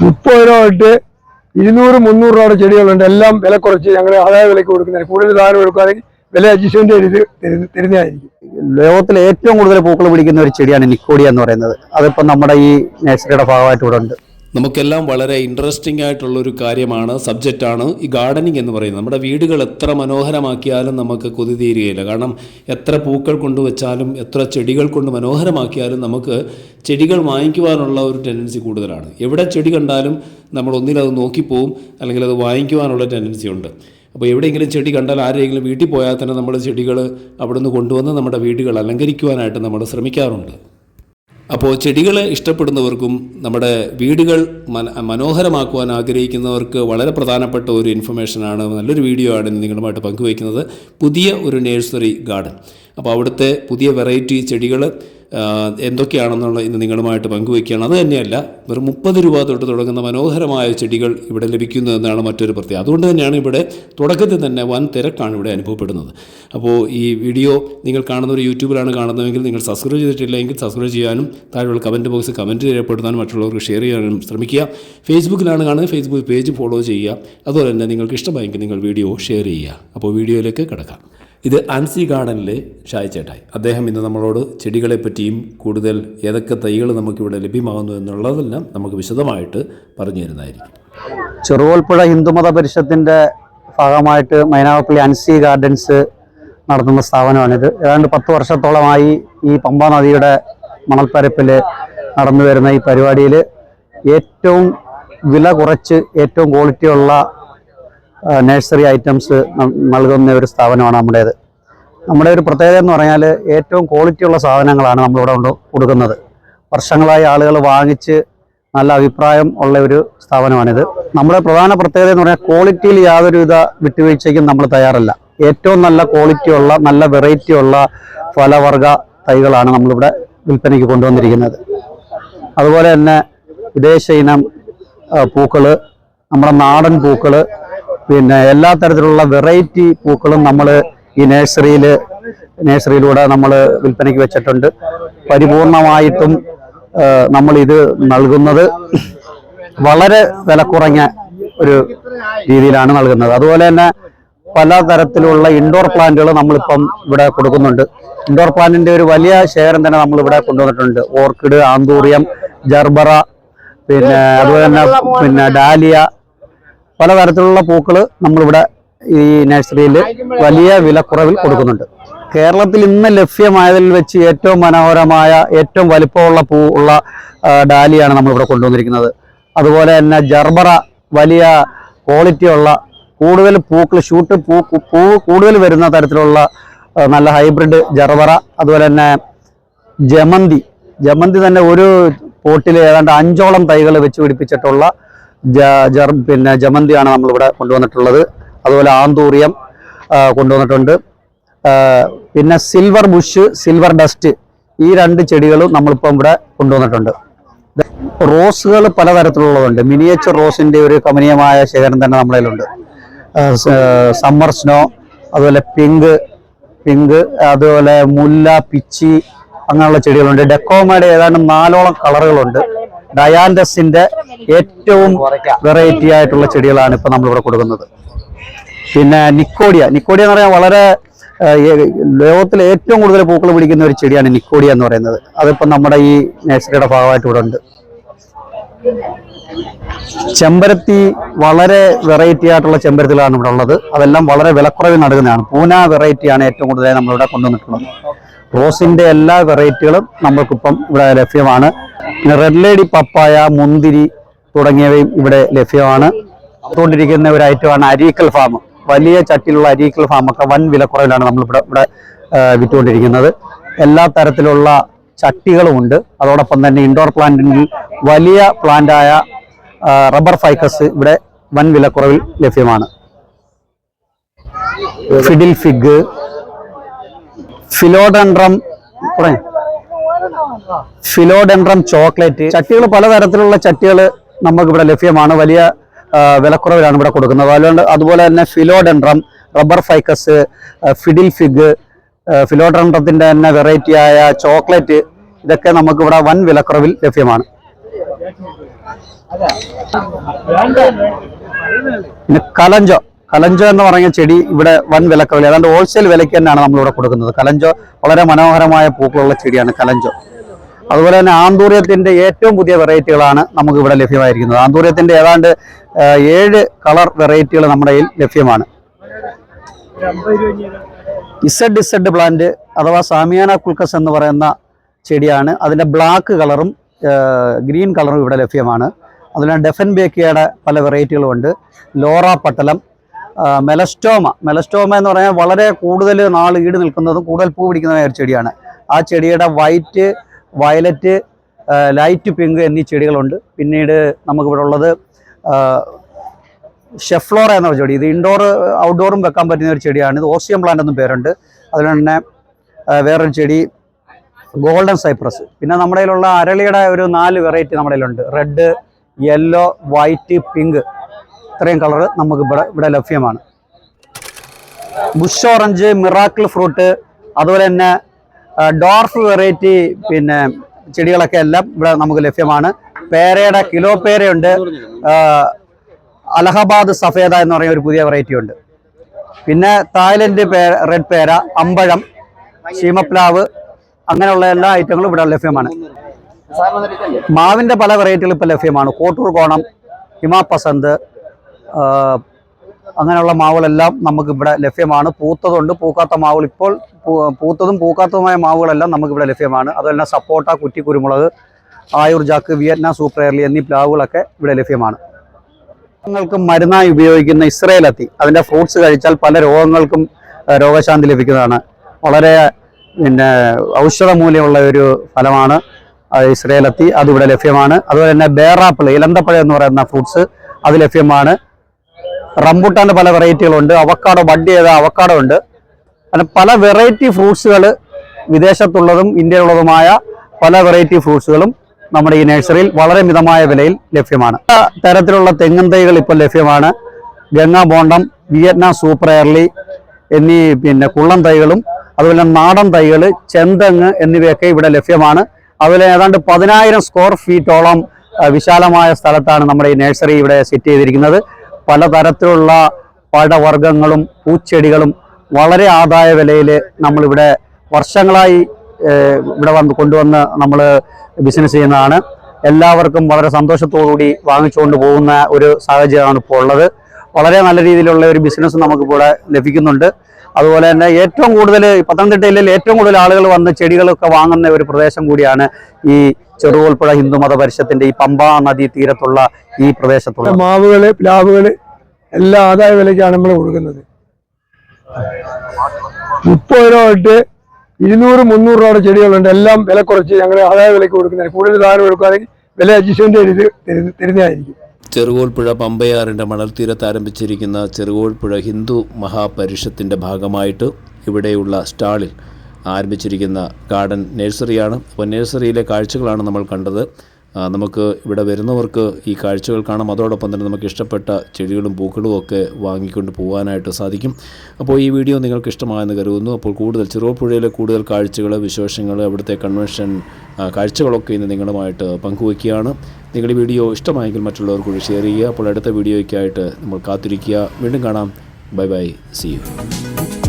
മുപ്പത് രൂപ തൊട്ട് ഇരുന്നൂറ് മുന്നൂറ് രൂപയുടെ ചെടികളുണ്ട്. എല്ലാം വില കുറച്ച് ഞങ്ങൾ ആദായ വിലക്ക് കൊടുക്കുന്നതിന് കൂടുതൽ സാധനം കൊടുക്കുകയാണെങ്കിൽ വില അഡ്ജസ്റ്റ്മെന്റ് ചെയ്ത് തരുന്ന- തരുന്നതായിരിക്കും. ലോകത്തിലെ ഏറ്റവും കൂടുതൽ പൂക്കൾ പിടിക്കുന്ന ഒരു ചെടിയാണ് നിക്കോഡിയ എന്ന് പറയുന്നത്. അതിപ്പോൾ നമ്മുടെ ഈ നഴ്സറിയുടെ ഭാഗമായിട്ട് ഇവിടെ ഉണ്ട്. നമുക്കെല്ലാം വളരെ ഇൻട്രസ്റ്റിംഗ് ആയിട്ടുള്ളൊരു കാര്യമാണ് സബ്ജക്റ്റാണ് ഈ ഗാർഡനിങ് എന്ന് പറയുന്നത്. നമ്മുടെ വീടുകൾ എത്ര മനോഹരമാക്കിയാലും നമുക്ക് കൊതി തീരുകയില്ല കാരണം എത്ര പൂക്കൾ കൊണ്ടുവച്ചാലും എത്ര ചെടികൾ കൊണ്ട് മനോഹരമാക്കിയാലും നമുക്ക് ചെടികൾ വാങ്ങിക്കുവാനുള്ള ഒരു ടെൻഡൻസി കൂടുതലാണ്. എവിടെ ചെടി കണ്ടാലും നമ്മൾ ഒന്നിലത് നോക്കിപ്പോവും അല്ലെങ്കിൽ അത് വാങ്ങിക്കുവാനുള്ള ടെൻഡൻസി ഉണ്ട്. അപ്പോൾ എവിടെയെങ്കിലും ചെടി കണ്ടാൽ ആരെങ്കിലും വീട്ടിൽ പോയാൽ തന്നെ നമ്മൾ ചെടികൾ അവിടുന്ന് കൊണ്ടുവന്ന് നമ്മുടെ വീടുകൾ അലങ്കരിക്കുവാനായിട്ട് നമ്മൾ ശ്രമിക്കാറുണ്ട്. അപ്പോൾ ചെടികൾ ഇഷ്ടപ്പെടുന്നവർക്കും നമ്മുടെ വീടുകൾ മന മനോഹരമാക്കുവാൻ ആഗ്രഹിക്കുന്നവർക്ക് വളരെ പ്രധാനപ്പെട്ട ഒരു ഇൻഫർമേഷനാണ് നല്ലൊരു വീഡിയോ ആണ് നിങ്ങളുമായിട്ട് പങ്കുവയ്ക്കുന്നത്. പുതിയ ഒരു നേഴ്സറി ഗാർഡൻ അപ്പോൾ അവിടുത്തെ പുതിയ വെറൈറ്റി ചെടികൾ എന്തൊക്കെയാണെന്നുള്ള ഇന്ന് നിങ്ങളുമായിട്ട് പങ്കുവയ്ക്കുകയാണ്. അത് തന്നെയല്ല വെറും മുപ്പത് രൂപ തൊട്ട് തുടങ്ങുന്ന മനോഹരമായ ചെടികൾ ഇവിടെ ലഭിക്കുന്നു എന്നാണ് മറ്റൊരു പ്രത്യേകത. അതുകൊണ്ട് തന്നെയാണ് ഇവിടെ തുടക്കത്തിൽ തന്നെ വൻ തിരക്കാണ് ഇവിടെ അനുഭവപ്പെടുന്നത്. അപ്പോൾ ഈ വീഡിയോ നിങ്ങൾ കാണുന്ന ഒരു യൂട്യൂബിലാണ് കാണുന്നതെങ്കിൽ നിങ്ങൾ സബ്സ്ക്രൈബ് ചെയ്തിട്ടില്ലെങ്കിൽ സബ്സ്ക്രൈബ് ചെയ്യാനും താഴെയുള്ള കമന്റ് ബോക്സ് കമന്റ് രേഖപ്പെടുത്താനും മറ്റുള്ളവർക്ക് ഷെയർ ചെയ്യാനും ശ്രമിക്കുക. ഫേസ്ബുക്കിലാണ് കാണുന്നത്. ഫേസ്ബുക്ക് പേജ് ഫോളോ ചെയ്യുക. അതുപോലെ തന്നെ നിങ്ങൾക്ക് ഇഷ്ടമായെങ്കിൽ നിങ്ങൾ വീഡിയോ ഷെയർ ചെയ്യുക. അപ്പോൾ വീഡിയോയിലേക്ക് കിടക്കാം. ഇത് ആൻസി ഗാർഡനിലെ ഷായ് ചേട്ടായി അദ്ദേഹം ഇന്ന് നമ്മളോട് ചെടികളെ പറ്റിയും കൂടുതൽ ഏതൊക്കെ തൈകൾ നമുക്കിവിടെ ലഭ്യമാകുന്നു എന്നുള്ളതെല്ലാം നമുക്ക് വിശദമായിട്ട് പറഞ്ഞു തരുന്നതായിരിക്കും. ചെറുകോൽപ്പുഴ ഹിന്ദുമത പരിഷത്തിന്റെ ഭാഗമായിട്ട് മൈനാവപ്പള്ളി അൻസി ഗാർഡൻസ് നടത്തുന്ന സ്ഥാപനമാണിത്. ഏതാണ്ട് പത്ത് വർഷത്തോളമായി ഈ പമ്പ നദിയുടെ മണൽപ്പരപ്പിൽ നടന്നു വരുന്ന ഈ പരിപാടിയിൽ ഏറ്റവും വില കുറച്ച് ഏറ്റവും ക്വാളിറ്റിയുള്ള നഴ്സറി ഐറ്റംസ് നൽകുന്ന ഒരു സ്ഥാപനമാണ് നമ്മുടേത്. നമ്മുടെ ഒരു പ്രത്യേകത എന്ന് പറഞ്ഞാൽ ഏറ്റവും ക്വാളിറ്റി ഉള്ള സാധനങ്ങളാണ് നമ്മളിവിടെ കൊണ്ട് കൊടുക്കുന്നത്. വർഷങ്ങളായി ആളുകൾ വാങ്ങിച്ച് നല്ല അഭിപ്രായം ഉള്ള ഒരു സ്ഥാപനമാണിത്. നമ്മുടെ പ്രധാന പ്രത്യേകത എന്ന് പറഞ്ഞാൽ ക്വാളിറ്റിയിൽ യാതൊരുവിധ വിട്ടുവീഴ്ചയ്ക്കും നമ്മൾ തയ്യാറല്ല. ഏറ്റവും നല്ല ക്വാളിറ്റിയുള്ള നല്ല വെറൈറ്റി ഉള്ള ഫലവർഗ തൈകളാണ് നമ്മളിവിടെ വിൽപ്പനയ്ക്ക് കൊണ്ടുവന്നിരിക്കുന്നത്. അതുപോലെ തന്നെ വിദേശ ഇനം പൂക്കൾ നമ്മുടെ നാടൻ പൂക്കൾ പിന്നെ എല്ലാ തരത്തിലുള്ള വെറൈറ്റി പൂക്കളും നമ്മൾ ഈ നേഴ്സറിയിൽ നേഴ്സറിയിലൂടെ നമ്മൾ വിൽപ്പനയ്ക്ക് വെച്ചിട്ടുണ്ട്. പരിപൂർണമായിട്ടും നമ്മൾ ഇത് നൽകുന്നത് വളരെ വില കുറഞ്ഞ ഒരു രീതിയിലാണ് നൽകുന്നത്. അതുപോലെ തന്നെ പല തരത്തിലുള്ള ഇൻഡോർ പ്ലാന്റുകൾ നമ്മളിപ്പം ഇവിടെ കൊടുക്കുന്നുണ്ട്. ഇൻഡോർ പ്ലാന്റിന്റെ ഒരു വലിയ ശേഖരം തന്നെ നമ്മൾ ഇവിടെ കൊണ്ടുവന്നിട്ടുണ്ട്. ഓർക്കിഡ് ആന്തൂറിയം ജർബറ പിന്നെ അതുപോലെ തന്നെ പിന്നെ ഡാലിയ പലതരത്തിലുള്ള പൂക്കൾ നമ്മളിവിടെ ഈ നഴ്സറിയിൽ വലിയ വിലക്കുറവിൽ കൊടുക്കുന്നുണ്ട്. കേരളത്തിൽ ഇന്ന് ലഭ്യമായതിൽ വെച്ച് ഏറ്റവും മനോഹരമായ ഏറ്റവും വലിപ്പമുള്ള പൂ ഉള്ള ഡാലിയാണ് നമ്മളിവിടെ കൊണ്ടുവന്നിരിക്കുന്നത്. അതുപോലെ തന്നെ ജർബറ വലിയ ക്വാളിറ്റിയുള്ള കൂടുതൽ പൂക്കൾ ഷൂട്ട് പൂ പൂ കൂടുതൽ വരുന്ന തരത്തിലുള്ള നല്ല ഹൈബ്രിഡ് ജർബറ അതുപോലെ തന്നെ ജമന്തി. ജമന്തി തന്നെ ഒരു പോട്ടിൽ ഏതാണ്ട് അഞ്ചോളം തൈകൾ വെച്ച് പിടിപ്പിച്ചിട്ടുള്ള പിന്നെ ജമന്തിയാണ് നമ്മളിവിടെ കൊണ്ടുവന്നിട്ടുള്ളത്. അതുപോലെ ആന്തൂറിയം കൊണ്ടുവന്നിട്ടുണ്ട്. പിന്നെ സിൽവർ ബുഷ് സിൽവർ ഡസ്റ്റ് ഈ രണ്ട് ചെടികളും നമ്മളിപ്പം ഇവിടെ കൊണ്ടുവന്നിട്ടുണ്ട്. റോസുകൾ പലതരത്തിലുള്ളതുണ്ട്. മിനിയേച്ചർ റോസിന്റെ ഒരു കമനീയമായ ശേഖരം തന്നെ നമ്മളതിലുണ്ട് സമ്മർ സ്നോ അതുപോലെ പിങ്ക് പിങ്ക് അതുപോലെ മുല്ല പിച്ചി അങ്ങനെയുള്ള ചെടികളുണ്ട്. ഡെക്കോമയുടെ ഏതാണ്ട് നാലോളം കളറുകളുണ്ട്. ഡയാൻഡസിന്റെ ഏറ്റവും വെറൈറ്റി ആയിട്ടുള്ള ചെടികളാണ് ഇപ്പൊ നമ്മളിവിടെ കൊടുക്കുന്നത്. പിന്നെ നിക്കോഡിയ. നിക്കോഡിയ എന്ന് പറഞ്ഞാൽ വളരെ ലോകത്തിലെ ഏറ്റവും കൂടുതൽ പൂക്കൾ പിടിക്കുന്ന ഒരു ചെടിയാണ് നിക്കോഡിയ എന്ന് പറയുന്നത്. അതിപ്പോ നമ്മുടെ ഈ നഴ്സറിയുടെ ഭാഗമായിട്ട് ഇവിടെ ഉണ്ട്. ചെമ്പരത്തി വളരെ വെറൈറ്റി ആയിട്ടുള്ള ചെമ്പരത്തികളാണ് ഇവിടെ ഉള്ളത്. അതെല്ലാം വളരെ വിലക്കുറവിൽ നടക്കുന്നതാണ് പൂന വെറൈറ്റിയാണ് ഏറ്റവും കൂടുതലായി നമ്മളിവിടെ കൊണ്ടുവന്നിട്ടുള്ളത്. റോസിന്റെ എല്ലാ വെറൈറ്റികളും നമ്മൾക്കിപ്പം ഇവിടെ ലഭ്യമാണ്. റെഡ് ലേഡി പപ്പായ മുന്തിരി തുടങ്ങിയവയും ഇവിടെ ലഭ്യമാണ്. കൊണ്ടിരിക്കുന്ന ഒരു ഐറ്റമാണ് അരീക്കൽ ഫാം വലിയ ചട്ടിയിലുള്ള അരീക്കൽ ഫാമൊക്കെ വൻ വിലക്കുറവിലാണ് നമ്മൾ ഇവിടെ ഇവിടെ വിറ്റുകൊണ്ടിരിക്കുന്നത്. എല്ലാ തരത്തിലുള്ള ചട്ടികളുമുണ്ട് അതോടൊപ്പം തന്നെ ഇൻഡോർ പ്ലാന്റിൽ വലിയ പ്ലാന്റായ റബ്ബർ ഫൈക്കസ് ഇവിടെ വൻ വിലക്കുറവിൽ ലഭ്യമാണ്. ഫിഡിൽ ഫിഗ് ഫിലോഡൻഡ്രം പറയ്. Philodendron chocolate. ചട്ടികൾ പലതരത്തിലുള്ള ചട്ടികൾ നമുക്ക് ഇവിടെ ലഭ്യമാണ്. വലിയ വിലക്കുറവിലാണ് ഇവിടെ കൊടുക്കുന്നത്. അതുകൊണ്ട് അതുപോലെ തന്നെ philodendron rubber ficus fiddle fig ഫിലോഡെൻഡ്രത്തിന്റെ തന്നെ വെറൈറ്റി ആയ ചോക്ലേറ്റ് ഇതൊക്കെ നമുക്ക് ഇവിടെ വൻ വിലക്കുറവിൽ ലഭ്യമാണ്. പിന്നെ കലഞ്ചോ. കലഞ്ചോ എന്ന് പറഞ്ഞ ചെടി ഇവിടെ വൻ വിലക്കുറവിൽ ഏതാണ്ട് ഹോൾസെയിൽ വിലയ്ക്ക് തന്നെയാണ് നമ്മളിവിടെ കൊടുക്കുന്നത്. കലഞ്ചോ വളരെ മനോഹരമായ പൂക്കളുള്ള ചെടിയാണ് കലഞ്ചോ. അതുപോലെ തന്നെ ആന്തൂര്യത്തിന്റെ ഏറ്റവും പുതിയ വെറൈറ്റികളാണ് നമുക്ക് ഇവിടെ ലഭ്യമായിരിക്കുന്നത്. ആന്തൂര്യത്തിന്റെ ഏതാണ്ട് ഏഴ് കളർ വെറൈറ്റികൾ നമ്മുടെ കയ്യിൽ ലഭ്യമാണ്. ഇസഡ് ഇസഡ് പ്ലാന്റ് അഥവാ സാമിയാന കുൽക്കസ് എന്ന് പറയുന്ന ചെടിയാണ്. അതിന്റെ ബ്ലാക്ക് കളറും ഗ്രീൻ കളറും ഇവിടെ ലഭ്യമാണ്. അതിൽ ഡെഫൻ ബേക്കിയയുടെ പല വെറൈറ്റികളും ഉണ്ട്. ലോറ പട്ടലം മെലസ്റ്റോമ. മെലസ്റ്റോമ എന്ന് പറഞ്ഞാൽ വളരെ കൂടുതൽ നാൾ ഈട് നിൽക്കുന്നതും കൂടുതൽ പൂ പിടിക്കുന്നതുമായ ഒരു ചെടിയാണ്. ആ ചെടിയുടെ വൈറ്റ് വയലറ്റ് ലൈറ്റ് പിങ്ക് എന്നീ ചെടികളുണ്ട്. പിന്നീട് നമുക്കിവിടെ ഉള്ളത് ഷെഫ്ലോറ എന്ന ചെടി. ഇത് ഇൻഡോർ ഔട്ട്ഡോറും വെക്കാൻ പറ്റുന്ന ഒരു ചെടിയാണ്. ഇത് ഓസിയം പ്ലാന്റ് എന്നും പേരുണ്ട്. അതുപോലെ തന്നെ വേറൊരു ചെടി ഗോൾഡൻ സൈപ്രസ്. പിന്നെ നമ്മുടെ കയ്യിലുള്ള അരളിയുടെ ഒരു നാല് വെറൈറ്റി നമ്മുടെ കയ്യിലുണ്ട്. റെഡ് യെല്ലോ വൈറ്റ് പിങ്ക് ഇത്രയും കളർ നമുക്ക് ഇവിടെ ഇവിടെ ലഭ്യമാണ്. ബുഷ് ഓറഞ്ച് മിറാക്കിൾ ഫ്രൂട്ട് അതുപോലെ തന്നെ ഡോർഫ് വെറൈറ്റി പിന്നെ ചെടികളൊക്കെ എല്ലാം ഇവിടെ നമുക്ക് ലഭ്യമാണ്. പേരയുടെ കിലോ പേരയുണ്ട്. അലഹബാദ് സഫേദ എന്ന് പറയുന്ന ഒരു പുതിയ വെറൈറ്റി ഉണ്ട്. പിന്നെ തായ്ലൻഡ് പേര റെഡ് പേര അമ്പഴം ശീമപ്ലാവ് അങ്ങനെയുള്ള എല്ലാ ഐറ്റങ്ങളും ഇവിടെ ലഭ്യമാണ്. മാവിന്റെ പല വെറൈറ്റികളും ഇപ്പോൾ ലഭ്യമാണ്. കോട്ടൂർ കോണം ഹിമാപസന്ത് അങ്ങനെയുള്ള മാവുകളെല്ലാം നമുക്ക് ഇവിടെ ലഭ്യമാണ്. പൂത്തതുണ്ട്. പൂക്കാത്ത മാവുകൾ ഇപ്പോൾ പൂത്തതും പൂക്കാത്തതുമായ മാവുകളെല്ലാം നമുക്ക് ഇവിടെ ലഭ്യമാണ്. അതുപോലെ സപ്പോട്ട കുറ്റി കുരുമുളക് Ayur jack Vietnam super early എന്നീ പ്ലാവുകളൊക്കെ ഇവിടെ ലഭ്യമാണ്. രോഗങ്ങൾക്ക് മരുന്നായി ഉപയോഗിക്കുന്ന ഇസ്രയേലത്തി അതിന്റെ ഫ്രൂട്ട്സ് കഴിച്ചാൽ പല രോഗങ്ങൾക്കും രോഗശാന്തി ലഭിക്കുന്നതാണ്. വളരെ പിന്നെ ഔഷധ മൂല്യമുള്ള ഒരു ഫലമാണ് ഇസ്രയേലത്തി അതിവിടെ ലഭ്യമാണ്. അതുപോലെ തന്നെ ബേറാപ്പിൾ ഇലന്തപ്പഴം എന്ന് പറയുന്ന ഫ്രൂട്ട്സ് അത് ലഭ്യമാണ്. റംബുട്ടാന്റെ പല വെറൈറ്റികളുണ്ട്. അവക്കാടോ ബഡ് ചെയ്ത അവക്കാടോ ഉണ്ട്. അങ്ങനെ പല വെറൈറ്റി ഫ്രൂട്ട്സുകൾ വിദേശത്തുള്ളതും ഇന്ത്യയിലുള്ളതുമായ പല വെറൈറ്റി ഫ്രൂട്ട്സുകളും നമ്മുടെ ഈ നഴ്സറിയിൽ വളരെ മിതമായ വിലയിൽ ലഭ്യമാണ്. തരത്തിലുള്ള തെങ്ങും തൈകൾ ഇപ്പോൾ ലഭ്യമാണ്. Ganga Bondam Vietnam super early എന്നീ പിന്നെ കുള്ളം തൈകളും അതുപോലെ നാടൻ തൈകൾ ചെന്തങ്ങ് എന്നിവയൊക്കെ ഇവിടെ ലഭ്യമാണ്. അതുപോലെ ഏതാണ്ട് പതിനായിരം സ്ക്വയർ ഫീറ്റോളം വിശാലമായ സ്ഥലത്താണ് നമ്മുടെ ഈ നഴ്സറി ഇവിടെ സെറ്റ് ചെയ്തിരിക്കുന്നത്. പലതരത്തിലുള്ള പഴവർഗങ്ങളും പൂച്ചെടികളും വളരെ ആദായ വിലയിൽ നമ്മളിവിടെ വർഷങ്ങളായി ഇവിടെ വന്ന് കൊണ്ടുവന്ന് നമ്മൾ ബിസിനസ് ചെയ്യുന്നതാണ്. എല്ലാവർക്കും വളരെ സന്തോഷത്തോടുകൂടി വാങ്ങിച്ചുകൊണ്ട് പോകുന്ന ഒരു സാഹചര്യമാണ് ഇപ്പോൾ ഉള്ളത്. വളരെ നല്ല രീതിയിലുള്ള ഒരു ബിസിനസ് നമുക്കിപ്പോൾ ഇവിടെ ലഭിക്കുന്നുണ്ട്. അതുപോലെ തന്നെ ഏറ്റവും കൂടുതൽ പത്തനംതിട്ട ജില്ലയിൽ ഏറ്റവും കൂടുതൽ ആളുകൾ വന്ന് ചെടികളൊക്കെ വാങ്ങുന്ന ഒരു പ്രദേശം കൂടിയാണ് ഈ ചെറുകോൽപ്പുഴ ഹിന്ദുമത പരിഷത്തിന്റെ ഈ പമ്പാ നദീ തീരത്തുള്ള ഈ പ്രദേശത്തുള്ള മാവുകൾ പ്ലാവുകൾ എല്ലാ ആദായ വിലയ്ക്കാണ് നമ്മൾ കൊടുക്കുന്നത്. മുപ്പത് രൂപ തൊട്ട് ഇരുന്നൂറ് മുന്നൂറ് രൂപയുടെ ചെടികളുണ്ട്. എല്ലാം വില കുറച്ച് ഞങ്ങൾ ആദായ വിലയ്ക്ക് കൊടുക്കുന്നത് കൂടുതൽ സാധനം എടുക്കുകയാണെങ്കിൽ വില അഡ്ജസ്റ്റ്മെന്റ് ചെയ്ത് തരുന്ന- തരുന്നതായിരിക്കും. ചെറുകോൽപ്പുഴ പമ്പയാറിന്റെ മണൽത്തീരത്ത് ആരംഭിച്ചിരിക്കുന്ന ചെറുകോൽപ്പുഴ ഹിന്ദു മഹാപരിഷത്തിന്റെ ഭാഗമായിട്ട് ഇവിടെയുള്ള സ്റ്റാളിൽ ആരംഭിച്ചിരിക്കുന്ന ഗാർഡൻ നഴ്സറിയാണ്. അപ്പോൾ നഴ്സറിയിലെ കാഴ്ചകളാണ് നമ്മൾ കണ്ടത്. നമുക്ക് ഇവിടെ വരുന്നവർക്ക് ഈ കാഴ്ചകൾ കാണാം. അതോടൊപ്പം തന്നെ നമുക്ക് ഇഷ്ടപ്പെട്ട ചെടികളും പൂക്കളും ഒക്കെ വാങ്ങിക്കൊണ്ട് പോകാനായിട്ട് സാധിക്കും. അപ്പോൾ ഈ വീഡിയോ നിങ്ങൾക്ക് ഇഷ്ടമായെന്ന് കരുതുന്നു. അപ്പോൾ കൂടുതൽ ചെറുപ്പുഴയിലെ കൂടുതൽ കാഴ്ചകൾ വിശേഷങ്ങൾ അവിടുത്തെ കൺവെൻഷൻ കാഴ്ചകളൊക്കെ ഇന്ന് നിങ്ങളുമായിട്ട് പങ്കുവയ്ക്കുകയാണ്. നിങ്ങളുടെ വീഡിയോ ഇഷ്ടമായെങ്കിൽ മറ്റുള്ളവർ കൂടി ഷെയർ ചെയ്യുക. അപ്പോൾ അടുത്ത വീഡിയോയ്ക്കായിട്ട് നമ്മൾ കാത്തിരിക്കുക. വീണ്ടും കാണാം. Bye bye. C U